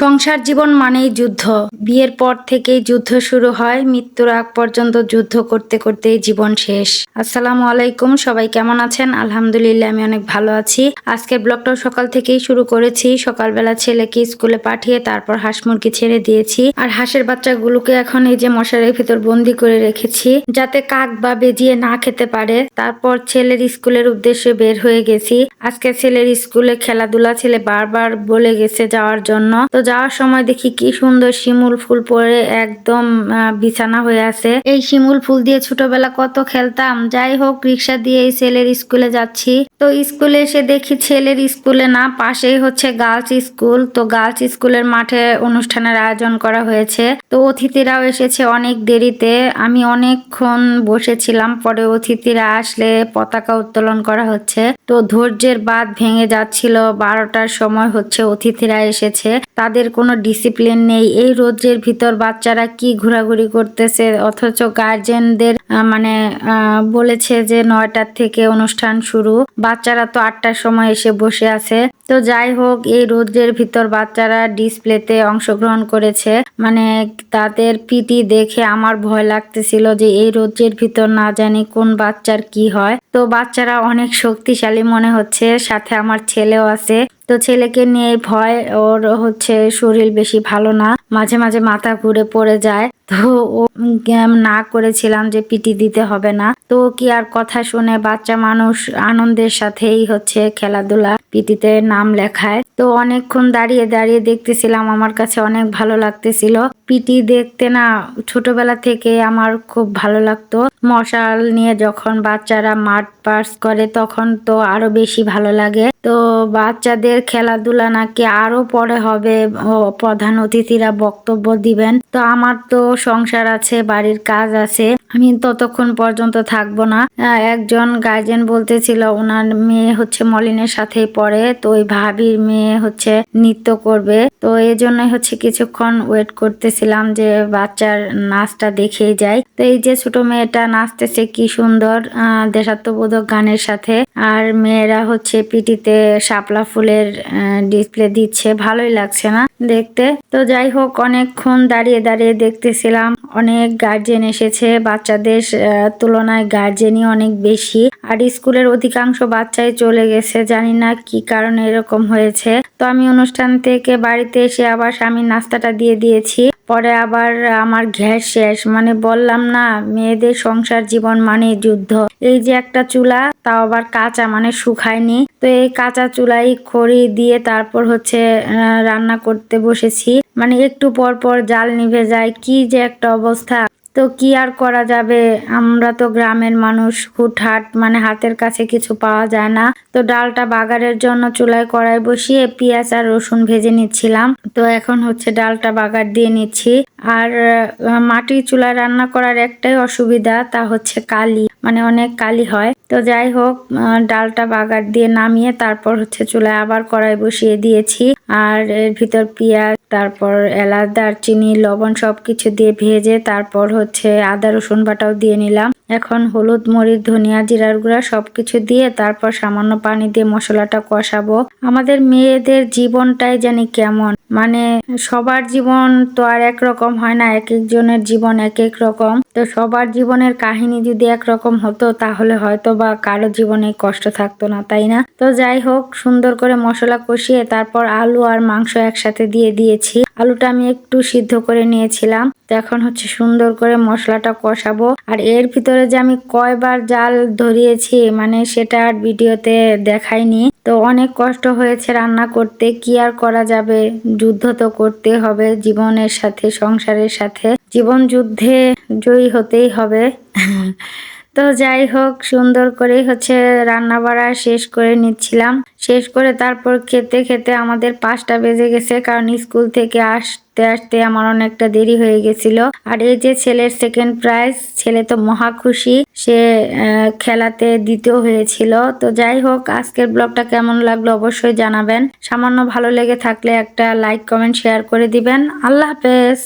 সংসার জীবন মানেই যুদ্ধ। বিয়ের পর থেকেই যুদ্ধ শুরু হয়, মৃত্যুর আগ পর্যন্ত যুদ্ধ করতে করতেই জীবন শেষ। আসসালামু আলাইকুম, সবাই কেমন আছেন? আলহামদুলিল্লাহ, আমি অনেক ভালো আছি। আজকের ব্লগটাও সকাল থেকেই শুরু করেছি। সকালবেলা ছেলেকে স্কুলে পাঠিয়ে তারপর হাঁস মুরগি ছেড়ে দিয়েছি। আর হাঁসের বাচ্চাগুলোকে এখন এই যে মশারির ভিতর বন্দি করে রেখেছি, যাতে কাক বা বেজিয়ে না খেতে পারে। তারপর ছেলের স্কুলের উদ্দেশ্যে বের হয়ে গেছি। আজকে ছেলের স্কুলে খেলাধুলা ছেলে বারবার বলে গেছে যাওয়ার জন্য। তো যাওয়ার সময় দেখি কি সুন্দর শিমুল ফুল পরে একদম বিছানা হয়ে আছে। এই শিমুল ফুল দিয়ে ছোটবেলা কত খেলতাম। যাই হোক, রিক্সা দিয়ে এই ছেলের স্কুলে যাচ্ছি। তো স্কুলে এসে দেখি ছেলের স্কুলে না, পাশেই হচ্ছে গার্লস স্কুল। তো গার্লস স্কুলের মাঠে অনুষ্ঠানের আয়োজন করা হয়েছে। তো অতিথিরাও এসেছে অনেক দেরিতে। আমি অনেকক্ষণ বসেছিলাম, পরে অতিথিরা আসলে পতাকা উত্তোলন করা হচ্ছে। তো ধৈর্যের বাদ ভেঙে যাচ্ছিল। বারোটার সময় হচ্ছে অতিথিরা এসেছে। তাদের কোনো ডিসিপ্লিন নেই। এই রোদ্রের ভিতর বাচ্চারা কি ঘোরাঘুরি করতেছে? অথচ গার্জেনদের মানে বলেছে যে নয়টার থেকে অনুষ্ঠান শুরু। বাচ্চারা তো আটটার সময় এসে বসে আছে। তো যাই হোক, এই রোদ্রের ভিতর বাচ্চারা ডিসপ্লেতে অংশগ্রহণ করেছে। মানে তাদের পিটি দেখে আমার ভয় লাগতেছিল যে এই রোদ্রের ভিতর না জানি কোন বাচ্চার কি হয়। তো বাচ্চারা অনেক শক্তিশালী মনে হচ্ছে, সাথে আমার ছেলেও আছে। তো ছেলেকে নিয়ে ভয়, ওর হচ্ছে শরীর বেশি ভালো না। মাঝে মাঝে মাথা ঘুরে পড়ে যায়। তো ও না করেছিলাম যে পিটি দিতে হবে না। তো কি আর কথা শুনে বাচ্চা মানুষ আনন্দের সাথেই হচ্ছে খেলাধুলা, পিটিতে নাম লেখায়। তো অনেকক্ষণ দাঁড়িয়ে দাঁড়িয়ে দেখতেছিলাম, আমার কাছে অনেক ভালো লাগতেছিল। পিটি দেখতে না ছোটবেলা থেকে আমার খুব ভালো লাগতো। মশাল নিয়ে যখন বাচ্চারা মাঠ পাস করে তখন তো আরও বেশি ভালো লাগে। তো বাচ্চাদের খেলাধুলা নাকি আরও পরে হবে প্রধান অতিথিরা বক্তব্য দিবেন। তো আমার তো সংসার আছে বাড়ির কাজ আছে। আমি ততক্ষণ পর্যন্ত থাকব না। একজন গার্জেন বলতেছিল, ওনার মেয়ে হচ্ছে মলিনের সাথেই পড়ে, তো ওই ভাবির মেয়ে হচ্ছে নৃত্য করবে। তো এই জন্যই হচ্ছে কিছুক্ষণ ওয়েট করতেছিলাম যে বাচ্চার নাচটা দেখেই যাই। তো এই যে ছোট মেয়েটা নাচতেছে, কি সুন্দর দেশাত্মবোধক গানের সাথে। আর মেয়েরা হচ্ছে পিটিতে শাপলা ফুলের ডিসপ্লে দিচ্ছে, ভালোই লাগছে না দেখতে। তো যাই হোক, অনেকক্ষণ দাঁড়িয়ে দাঁড়িয়ে দেখতেছিলাম, অনেক গার্জেন এসেছে বাচ্চাদের তুলনায় গার্জেনই অনেক বেশি। আর স্কুলের অধিকাংশ বাচ্চাই চলে গেছে, জানি না কি কারণে এরকম হয়েছে। তো আমি অনুষ্ঠান থেকে বাড়িতে এসে আবার স্বামীর নাস্তাটা দিয়ে দিয়েছি। পরে আবার আমার ঘ্যাস শেষ মানে বললাম না, মেয়েদের সংসার জীবন মানে যুদ্ধ। এই যে একটা চুলা, তাও আবার কাঁচা মানে শুকায়নি। তো এই কাঁচা চুলাই খড়ি দিয়ে তারপর হচ্ছে রান্না করতে বসেছি। মানে একটু পর পর জাল নিভে যায়, কি যে একটা অবস্থা। তো কি আর করা যাবে? আমরা তো গ্রামের মানুষ, হুটহাট মানে হাতের কাছে কিছু পাওয়া যায় না। তো ডালটা বাগারের জন্য চুলায় কড়াই বসিয়ে পেঁয়াজ আর রসুন ভেজে নিচ্ছিলাম। তো এখন হচ্ছে ডালটা বাগার দিয়ে নিচ্ছি। আর মাটি মাটির চুলায় রান্না করার একটাই অসুবিধা তা হচ্ছে কালি। মানে অনেক কালি হয়। তো যাই হোক ডালটা বাগার দিয়ে নামিয়ে তারপর হচ্ছে চুলায় আবার কড়াই বসিয়ে দিয়েছি। আর এর ভিতর পেঁয়াজ, তারপর এলাচ, দারচিনি, লবণ সবকিছু দিয়ে ভেজে তারপর হচ্ছে আদা, রসুন বাটাও দিয়ে নিলাম। এখন হলুদ, মরিচ, ধনিয়া, জিরার গুঁড়া সবকিছু দিয়ে তারপর সামান্য পানি দিয়ে মশলাটা কষাবো। আমাদের মেয়েদের জীবনটাই জানি কেমন। মানে সবার জীবন তো আর একরকম হয় না, এক একজনের জীবন এক এক রকম। তো সবার জীবনের কাহিনী যদি একরকম হতো, তাহলে হয়তো বা কারও জীবনে কষ্ট থাকতো না, তাই না? তো যাই হোক, সুন্দর করে মশলা কষিয়ে তারপর আলু আর মাংস একসাথে দিয়ে দিয়েছি। আলুটা আমি একটু সিদ্ধ করে নিয়েছিলাম। তো এখন হচ্ছে সুন্দর করে মশলাটা কষাবো। আর এর ভিতরে যে আমি কয়বার জাল ধরিয়েছি মানে সেটা আর ভিডিওতে দেখাইনি। তো অনেক কষ্ট হয়েছে রান্না করতে। কি আর করা যাবে? যুদ্ধ তো করতে হবে জীবনের সাথে, সংসারের সাথে। জীবন যুদ্ধে জয়ী হতেই হবে। তো যাই হোক, সুন্দর করে হচ্ছে রান্না বাড়া শেষ করে নিচ্ছিলাম। শেষ করে তারপর খেতে খেতে আমাদের পাঁচটা বেজে গেছে, কারণ স্কুল থেকে আসতে আসতে আমার অনেকটা দেরি হয়ে গেছিল। আর এই যে ছেলের সেকেন্ড প্রাইজ ছেলে তো মহা খুশি, সে খেলাতে দ্বিতীয় হয়েছিল। তো যাই হোক, আজকের ব্লগটা কেমন লাগল অবশ্যই জানাবেন। সামান্য ভালো লেগে থাকলে একটা লাইক কমেন্ট শেয়ার করে দিবেন। আল্লাহ হাফেজ!